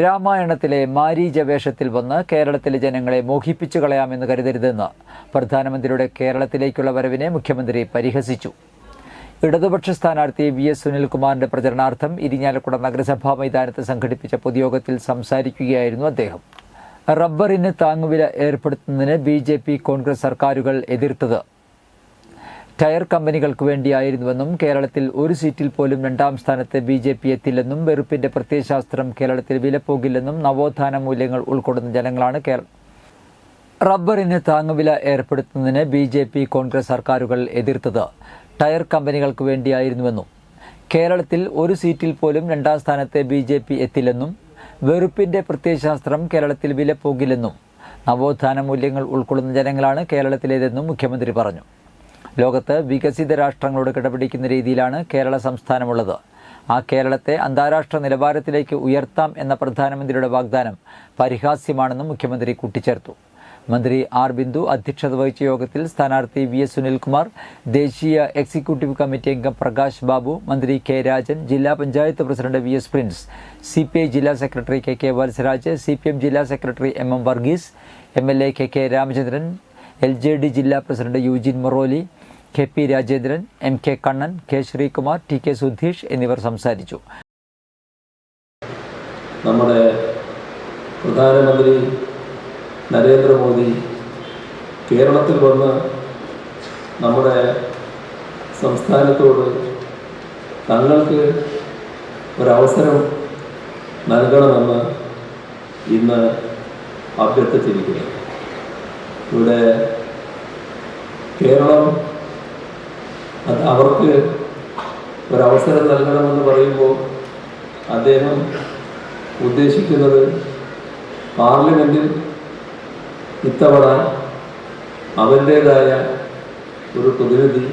രാമായണത്തിലെ മാരീജ വേഷത്തിൽ വന്ന് കേരളത്തിലെ ജനങ്ങളെ മോഹിപ്പിച്ചു കളയാമെന്ന് കരുതരുതെന്ന് പ്രധാനമന്ത്രിയുടെ കേരളത്തിലേക്കുള്ള വരവിനെ മുഖ്യമന്ത്രി പരിഹസിച്ചു. ഇടതുപക്ഷ സ്ഥാനാർത്ഥി വി എസ് സുനിൽകുമാറിന്റെ പ്രചരണാർത്ഥം ഇരിഞ്ഞാലക്കുട നഗരസഭാ മൈതാനത്ത് സംഘടിപ്പിച്ച പൊതുയോഗത്തിൽ സംസാരിക്കുകയായിരുന്നു അദ്ദേഹം. റബ്ബറിന് താങ്ങുവില ഏർപ്പെടുത്തുന്നതിന് ബി കോൺഗ്രസ് സർക്കാരുകൾ എതിർത്തത്. ടയർ കമ്പനികൾക്ക് വേണ്ടിയായിരുന്നുവെന്നും കേരളത്തിൽ ഒരു സീറ്റിൽ പോലും രണ്ടാം സ്ഥാനത്ത് ബി ജെ പി എത്തില്ലെന്നും വെറുപ്പിന്റെ പ്രത്യയശാസ്ത്രം കേരളത്തിൽ വിലപ്പോകില്ലെന്നും നവോത്ഥാന മൂല്യങ്ങൾ ഉൾക്കൊള്ളുന്ന ജനങ്ങളാണ് കേരളം റബ്ബറിന് താങ്ങുവില ഏർപ്പെടുത്തുന്നതിന് ബി ജെ പി കോൺഗ്രസ് സർക്കാരുകൾ എതിർത്തത്. ടയർ കമ്പനികൾക്ക് വേണ്ടിയായിരുന്നുവെന്നും കേരളത്തിൽ ഒരു സീറ്റിൽ പോലും രണ്ടാം സ്ഥാനത്ത് ബി ജെ പി എത്തില്ലെന്നും വെറുപ്പിന്റെ പ്രത്യയശാസ്ത്രം കേരളത്തിൽ വിലപ്പോകില്ലെന്നും നവോത്ഥാന മൂല്യങ്ങൾ ഉൾക്കൊള്ളുന്ന ജനങ്ങളാണ് കേരളത്തിലേതെന്നും മുഖ്യമന്ത്രി പറഞ്ഞു. ലോകത്ത് വികസിത രാഷ്ട്രങ്ങളോട് കിടപിടിക്കുന്ന രീതിയിലാണ് കേരള സംസ്ഥാനമുള്ളത്. ആ കേരളത്തെ അന്താരാഷ്ട്ര നിലവാരത്തിലേക്ക് ഉയർത്താം എന്ന പ്രധാനമന്ത്രിയുടെ വാഗ്ദാനം പരിഹാസ്യമാണെന്നും മുഖ്യമന്ത്രി കൂട്ടിച്ചേർത്തു. മന്ത്രി ആർ ബിന്ദു അധ്യക്ഷത വഹിച്ച യോഗത്തിൽ സ്ഥാനാർത്ഥി വി എസ് സുനിൽകുമാർ ദേശീയ എക്സിക്യൂട്ടീവ് കമ്മിറ്റി അംഗം പ്രകാശ് ബാബു മന്ത്രി കെ രാജൻ ജില്ലാ panchayat president V S Prince C P I ജില്ലാ secretary K K Valsaraj C P M ജില്ലാ secretary M M Varghese M L A K K Ramachandran L J D ജില്ലാ president Eugene Moreli K P Rajendran M K Kannan K Sreekumar T K Sudheesh എന്നിവർ സംസാരിച്ചു. നമ്മുടെ പ്രധാനമന്ത്രി നരേന്ദ്രമോദി കേരളത്തിൽ വന്ന് നമ്മുടെ സംസ്ഥാനത്തോട് തങ്ങൾക്ക് ഒരവസരം നൽകണമെന്ന് ഇന്ന് അഭ്യർത്ഥിച്ചിരിക്കുന്നു. ഇവിടെ കേരളം അത് അവർക്ക് ഒരവസരം നൽകണമെന്ന് പറയുമ്പോൾ അദ്ദേഹം ഉദ്ദേശിക്കുന്നത് പാർലമെന്റിൽ ഇത്തവണ അവരുടേതായ ഒരു പ്രതിനിധി